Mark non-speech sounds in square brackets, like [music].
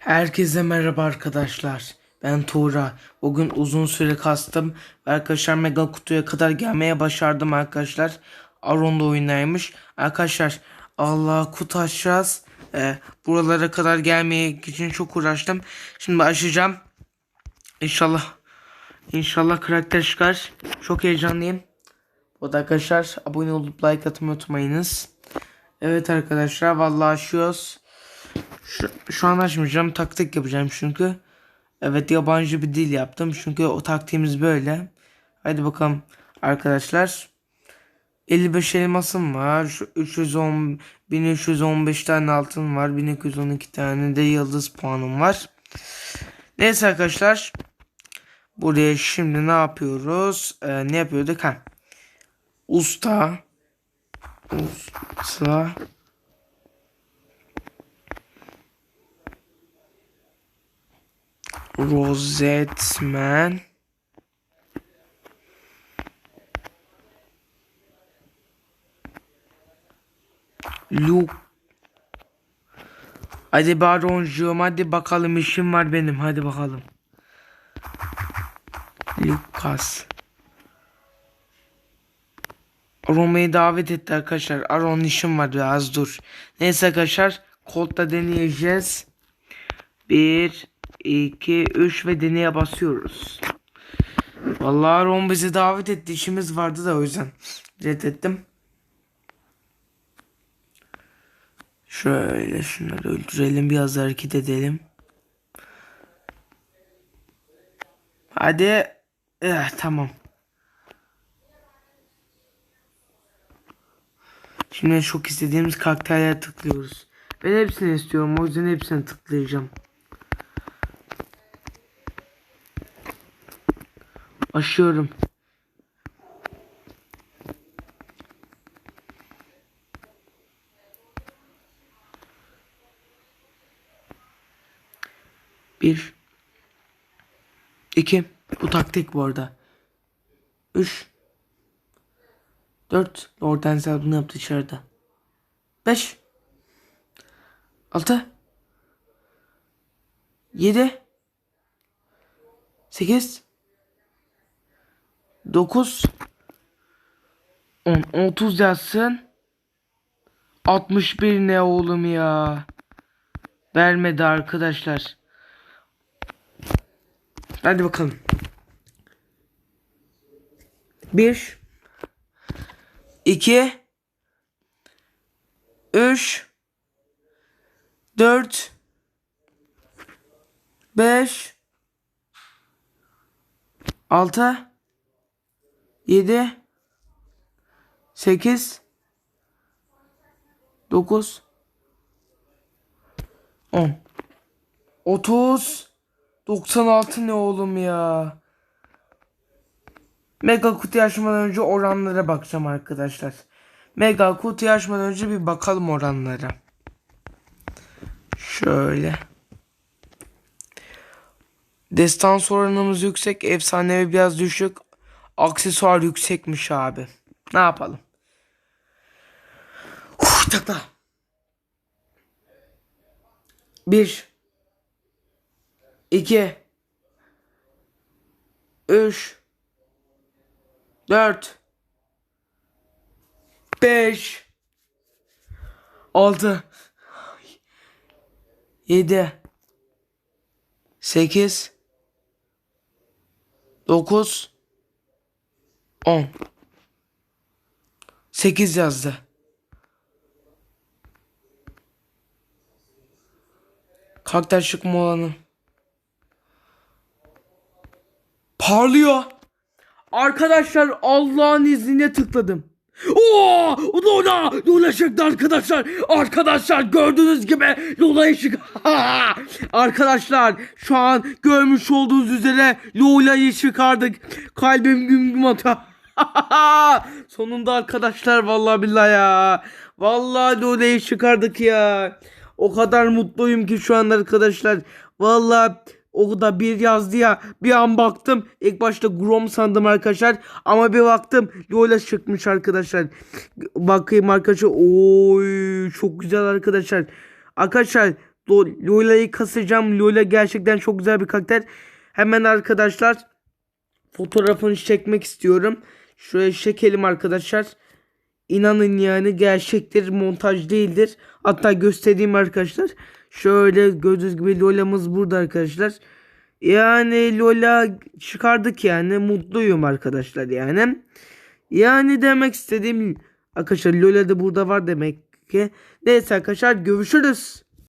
Herkese merhaba arkadaşlar. Ben Tuğra. Bugün uzun süre kastım. Arkadaşlar mega kutuya kadar gelmeye başardım arkadaşlar. Aron da oyundaymış. Arkadaşlar Allah kutu açacağız. Ee, buralara kadar gelmeye için çok uğraştım. Şimdi açacağım. İnşallah İnşallah karakter çıkar. Çok heyecanlıyım. Bu da arkadaşlar abone olup like atmayı unutmayınız. Evet arkadaşlar vallahi açıyoruz. Şu, şu an açmayacağım. Taktik yapacağım çünkü. Evet yabancı bir dil yaptım. Çünkü o taktiğimiz böyle. Hadi bakalım arkadaşlar. 55 elmasım var. Şu 310 1315 tane altın var. 1212 tane de yıldız puanım var. Neyse arkadaşlar. Buraya şimdi ne yapıyoruz? Ee, ne yapıyorduk? Ha. Usta. Usta. Rosetman. Luke. Hadi baroncuğum hadi bakalım işim var benim hadi bakalım. Lucas. Roma'yı davet etti arkadaşlar. Aron işim var biraz dur. Neyse arkadaşlar. Colt'ta deneyeceğiz. 1, 2, 3 ve deneye basıyoruz. Vallahi Aron bizi davet etti. İşimiz vardı da o yüzden reddettim. Şöyle şunları öldürelim. Biraz hareket edelim. Hadi. Eh, tamam. Şimdi çok istediğimiz karakterlere tıklıyoruz. Ben hepsini istiyorum. O yüzden hepsini tıklayacağım. Aşıyorum. Bir. İki. Bu taktik bu arada. Üç. Dört. Hortensia bunu yaptı dışarıda. Beş. Altı. Yedi. Sekiz. Dokuz. On. Otuz yazsın. Altmış bir ne oğlum ya. Vermedi arkadaşlar. Hadi bakalım. Bir. iki, Üç. Dört. Beş. Altı. Yedi. Sekiz. Dokuz. On. Otuz. 96 ne oğlum ya. Mega kutu açmadan önce oranlara bakacağım arkadaşlar. Mega kutu açmadan önce bir bakalım oranlara. Şöyle. Destans oranımız yüksek. Efsanevi biraz düşük. Aksesuar yüksekmiş abi. Ne yapalım? Uf, takla. Bir. 2 3 4 5 6 7 8 9 10 8 yazdı. Karakter çıkma olanı. Parlıyor. Arkadaşlar Allah'ın izniyle tıkladım. Oo! Lola! Lola çıktı arkadaşlar. Arkadaşlar gördüğünüz gibi Lola ışık. [laughs] arkadaşlar şu an görmüş olduğunuz üzere Lola'yı çıkardık. Kalbim güm güm atıyor. [laughs] Sonunda arkadaşlar vallahi billahi ya. Vallahi Lola'yı çıkardık ya. O kadar mutluyum ki şu an arkadaşlar. Vallahi o da bir yazdı ya. Bir an baktım. ilk başta Grom sandım arkadaşlar. Ama bir baktım. Lola çıkmış arkadaşlar. Bakayım arkadaşlar. Oy çok güzel arkadaşlar. Arkadaşlar Lo- Lola'yı kasacağım. Lola gerçekten çok güzel bir karakter. Hemen arkadaşlar fotoğrafını çekmek istiyorum. Şuraya çekelim arkadaşlar. İnanın yani gerçektir montaj değildir. Hatta göstereyim arkadaşlar. Şöyle gördüğünüz gibi Lola'mız burada arkadaşlar. Yani Lola çıkardık yani mutluyum arkadaşlar yani. Yani demek istediğim arkadaşlar Lola da burada var demek ki. Neyse arkadaşlar görüşürüz.